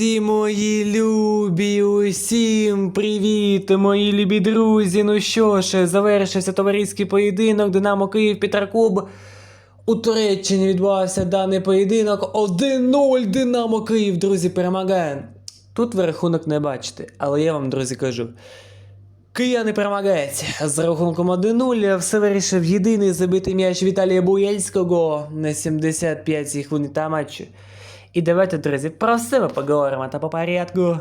Друзі мої любі, усім привіт, мої любі друзі. Ну що ж, завершився товариський поєдинок Динамо Київ Петрокуб. У Туреччині відбувався даний поєдинок 1-0 Динамо Київ, друзі, перемагає. Тут ви рахунок не бачите, але я вам, друзі, кажу. Кияни перемагають з рахунком 1-0. Все вирішив єдиний забитий м'яч Віталія Буєльського на 75-й хвилині та матчу. І давайте, друзі, про все ми поговоримо та по порядку.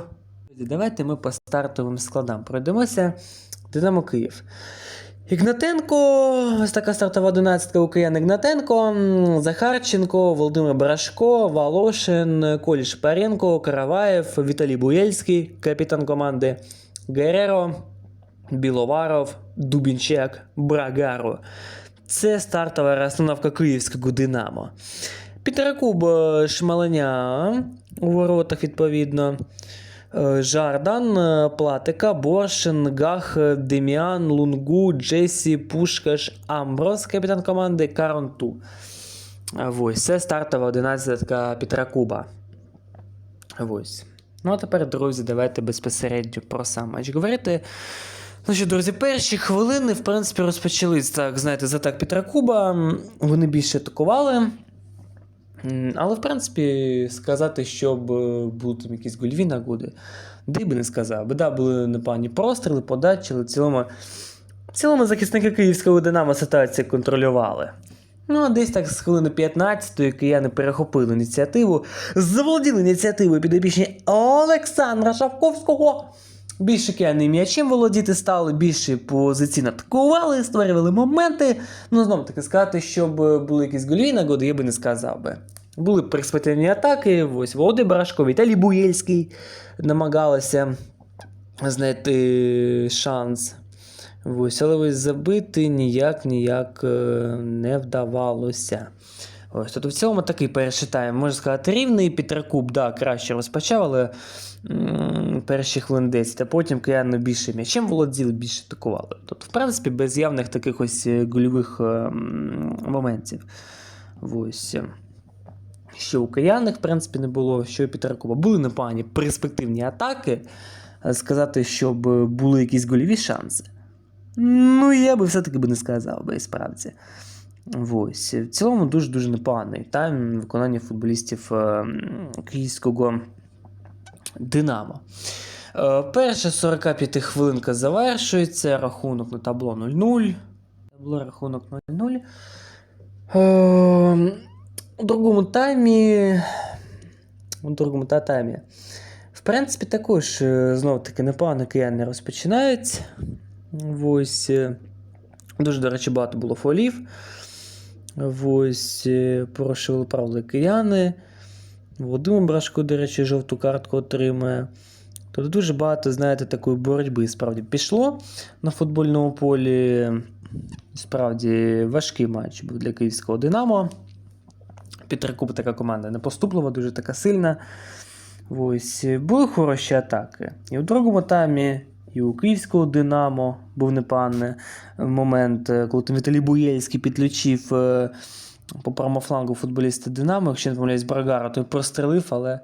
Давайте ми по стартовим складам пройдемося. Динамо Київ. Ігнатенко, ось така стартова 11 у Киян Ігнатенко, Захарченко, Володимир Барашко, Волошин, Колі Шпаренко, Караваєв, Віталій Буєльський, капітан команди, Гереро, Біловаров, Дубінчак, Брагаро. Це стартова розстановка київського Динамо. Петракуб е, Шмаленя у воротах, відповідно. Е, Жардан, е, Платика, Боршин, Гах, е, Деміан, Лунгу, Джесі, Пушкаш, Амброс, капітан команди, Каронту. Ось, це стартова 11 Петракуба. Ось. Ну а тепер, друзі, давайте безпосередньо про сам матч говорити. Ну що, друзі, перші хвилини, в принципі, розпочались так, знаєте, з атак Петракуба. М, Вони більше атакували. Але, в принципі, сказати, щоб е, були там якісь гольові нагоди, де би не сказав. би. Да, були непогані простріли, подачі, але в цілому, в цілому захисники київського Динамо ситуацію контролювали. Ну, а десь так з хвилини 15-ї кияни перехопили ініціативу, заволоділи ініціативою підопічні Олександра Шавковського. Більше кияни м'ячем володіти стали, більше позиційно атакували, створювали моменти. Ну, знову таки сказати, щоб були якісь гольові нагоди, я би не сказав би. Були перспективні атаки, ось Володимир Барашко, Віталій Буєльський намагалися знайти шанс. Ось, але ось забити ніяк ніяк е, не вдавалося. Ось, тобто в цілому такий перший можна сказати, рівний. Петракуб, да, краще розпочав, але перші хвилин 10, а потім кияни більше м'ячем володіли, більше атакували. Тобто, в принципі, без явних таких ось е, гольових е, моментів. Ось. Що у кияних, в принципі, не було, що у Петракуба. Були непогані перспективні атаки. Сказати, щоб е, були якісь гольові шанси. Ну, я би все-таки би не сказав би, і справді. Ось. В цілому дуже-дуже непоганий тайм виконання футболістів е, київського Динамо. Е, Перша 45 хвилинка завершується. Рахунок на табло 0-0. Табло рахунок 0-0. Е, У другому таймі. У другому та таймі. В принципі, також е, знов таки непогано кияни розпочинають. Ось. Дуже, до речі, багато було фолів. Ось е, порушили правила кияни. Володимир Брашко, до речі, жовту картку отримає. Тобто дуже багато, знаєте, такої боротьби справді пішло на футбольному полі. Справді важкий матч був для київського Динамо. Петрокуб така команда непоступлива, дуже така сильна. Ось були хороші атаки. І у другому таймі, і у київського Динамо був непоганий момент, е, коли там Віталій Буєльський підключив е, по правому флангу футболіста Динамо, якщо не помиляюсь, Брагара, той прострелив, але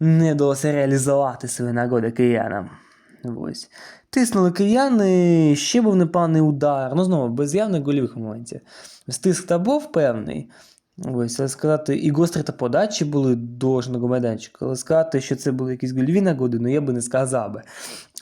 не вдалося реалізувати свої нагоди киянам. Ось. Тиснули кияни, ще був непоганий удар. Ну, знову, без явних гольових моментів. Стиск та був певний. Ось, але сказати, і гострі та подачі були до жного майданчика. Але сказати, що це були якісь гольові нагоди, ну я би не сказав би.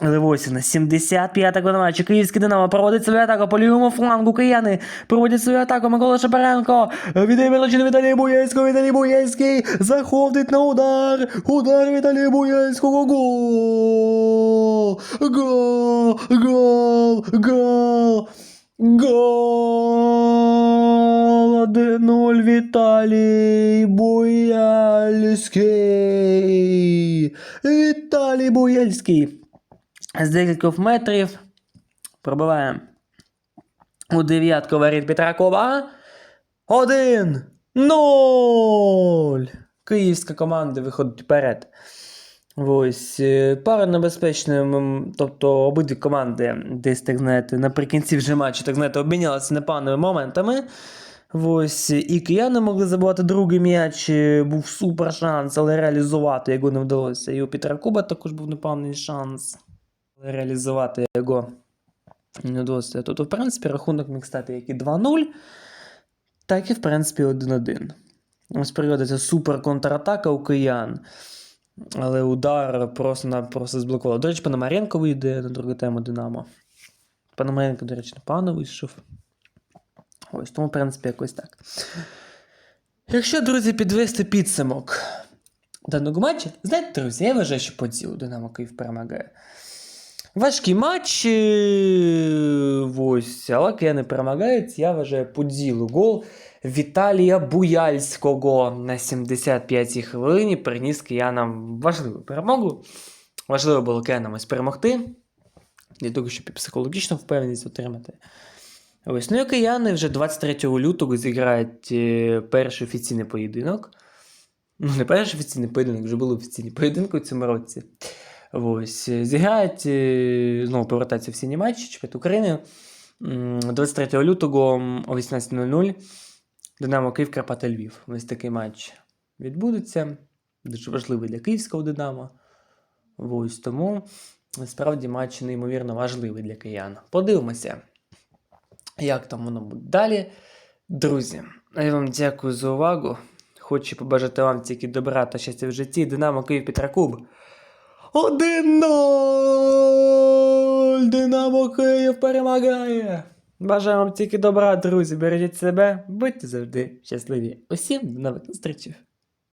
Але ось на 75-го матчі Київський Динамо проводить свою атаку по лівому флангу. Кияни проводять свою атаку. Микола Шапаренко. Віддає величину Віталій Буєцького. Віталій Буєцький заходить на удар. Удар Віталія Буєцького. Гол! Гол! Гол! Гол! Гол! 1-0 Віталій Буяльський. Віталій Буяльський. З декількох метрів пробиває у дев'ятку воріт Петракова. Один. Ноль. Київська команда виходить вперед. Ось е, пара небезпечна, тобто обидві команди десь, так знаєте, наприкінці вже матчу, так знаєте, обмінялися непоганими моментами. Ось, і кияни могли забувати другий м'яч, е, був супер шанс, але реалізувати його не вдалося. І у Петра Куба також був непевний шанс. Реалізувати його не вдалося. Тут, в принципі, рахунок міг стати як і 2-0, так і, в принципі, 1-1. Ось приводиться супер контратака у киян. Але удар просто просто зблокував. До речі, Пономаренко вийде на другу тему Динамо. Пономаренко, до речі, непогано вийшов. Ось, тому, в принципі, якось так. Якщо, друзі, підвести підсумок даного матчу, знаєте, друзі, я вважаю, що по ділу Динамо Київ перемагає. Важкий матч, е, ось, але кияни перемагають, я вважаю, по ділу гол Віталія Буяльського на 75-й хвилині приніс киянам важливу перемогу. Важливо було киянам ось перемогти, для того, щоб і психологічну впевненість отримати. Ось, ну і кияни вже 23 лютого зіграють е, перший офіційний поєдинок. Ну, не перший офіційний поєдинок, вже були офіційні поєдинки у цьому році. Ось, е, зіграють, е, знову повертаються в сіні матчі, чемпіонат України. 23 лютого о 18.00 Динамо Київ Карпати Львів. Ось такий матч відбудеться. Дуже важливий для київського Динамо. Ось тому справді матч неймовірно важливий для киян. Подивимося, як там воно буде далі. Друзі, я вам дякую за увагу. Хочу побажати вам тільки добра та щастя в житті. Динамо Київ Петракуб. 1-0! Динамо Київ перемагає! Бажаю вам тільки добра, друзі. Бережіть себе, будьте завжди щасливі. Усім до нових зустрічей!